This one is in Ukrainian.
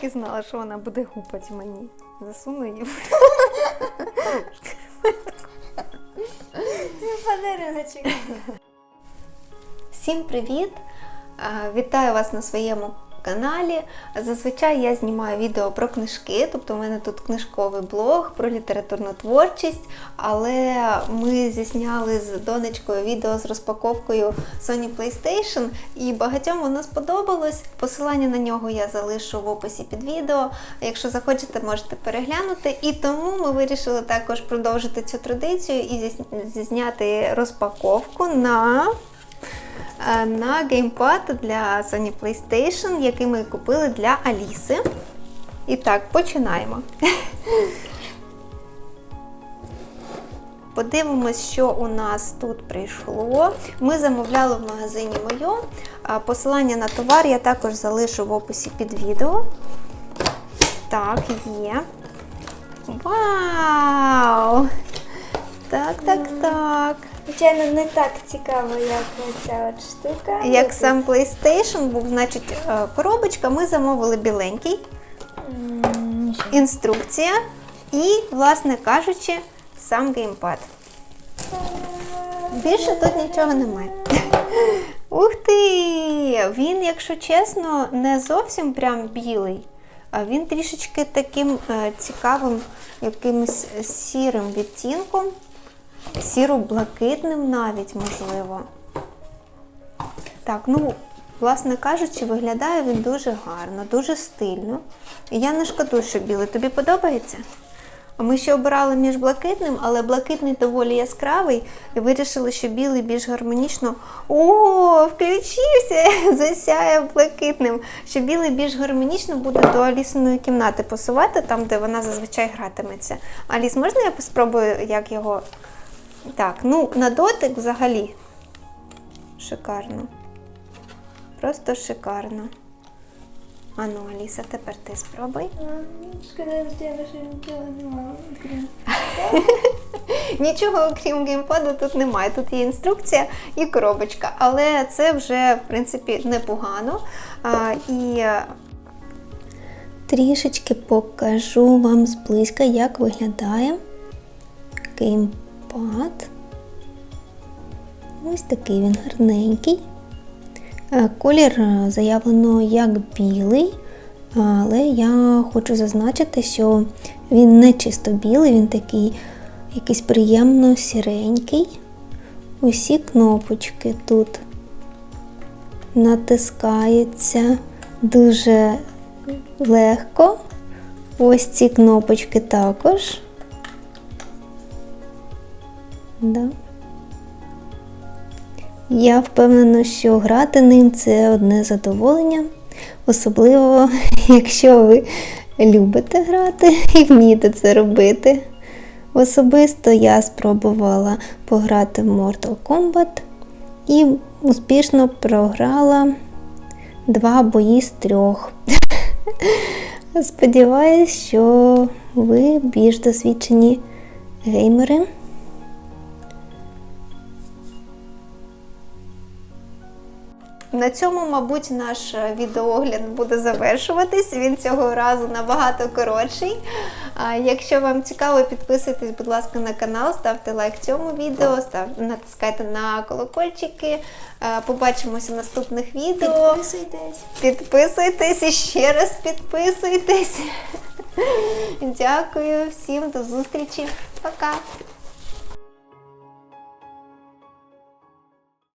так і знала, що вона буде гупати мені. Засуну її. в Подаруночок. Всім привіт! Е, Вітаю вас на своєму каналі. Зазвичай я знімаю відео про книжки, тобто у мене тут книжковий блог про літературну творчість, але ми зісняли з донечкою відео з розпаковкою Sony PlayStation і багатьом воно сподобалось. Посилання на нього я залишу в описі під відео. Якщо захочете, можете переглянути. І тому ми вирішили також продовжити цю традицію і зізняти розпаковку на на геймпад для Sony PlayStation, який ми купили для Аліси. І так, починаємо. Подивимось, що у нас тут прийшло. Ми замовляли в магазині Мойо. Посилання на товар я також залишу в описі під відео. Так, є. Вау! Так, так, так. Звичайно, не так цікаво, як ця от штука. Як сам PlayStation був, значить, е, коробочка, ми замовили біленький, інструкція і, власне кажучи, сам геймпад. Більше тут нічого немає. Ух ти! Він, якщо чесно, не зовсім прям білий, а він трішечки таким е, цікавим якимось сірим відтінком, сіро-блакитним навіть, можливо. Так, ну, власне кажучи, виглядає він дуже гарно, дуже стильно. І я не шкодую, що білий. Тобі подобається? Ми ще обирали між блакитним, але блакитний доволі яскравий, і вирішили, що білий більш гармонічно. О, включився! Засяяв блакитним. Що білий більш гармонічно буде до Алісиної кімнати посувати, там, де вона зазвичай гратиметься. Аліс, можна я спробую, як його. Так, ну, на дотик взагалі. Шикарно. Просто шикарно. Ану, Аліса, тепер ти спробуй. М, що я лише нічого не мала. Нічого окрім геймпаду тут немає. Тут є інструкція і коробочка, але це вже, в принципі, непогано. А, і е, трішечки покажу вам зблизька, як виглядає геймпад. Ось такий він гарненький. Е, Колір е, заявлено як білий, але я хочу зазначити, що він не чисто білий, він такий якийсь приємно сіренький. Усі кнопочки тут натискаються дуже легко. Ось ці кнопочки також. Да. Я впевнена, що грати ним це одне задоволення, особливо, якщо ви любите грати і вмієте це робити. Особисто я спробувала пограти в Mortal Kombat і успішно програла два бої з трьох. Сподіваюсь, що ви більш досвідчені геймери. На цьому, мабуть, наш е, відеоогляд буде завершуватись. Він цього разу набагато коротший. А Якщо вам цікаво, підписуйтесь, будь ласка, на канал, ставте лайк цьому відео, став, натискайте на колокольчики. Побачимося в наступних відео. Підписуйтесь. Підписуйтесь і ще раз підписуйтесь. Дякую всім, до зустрічі. Пока!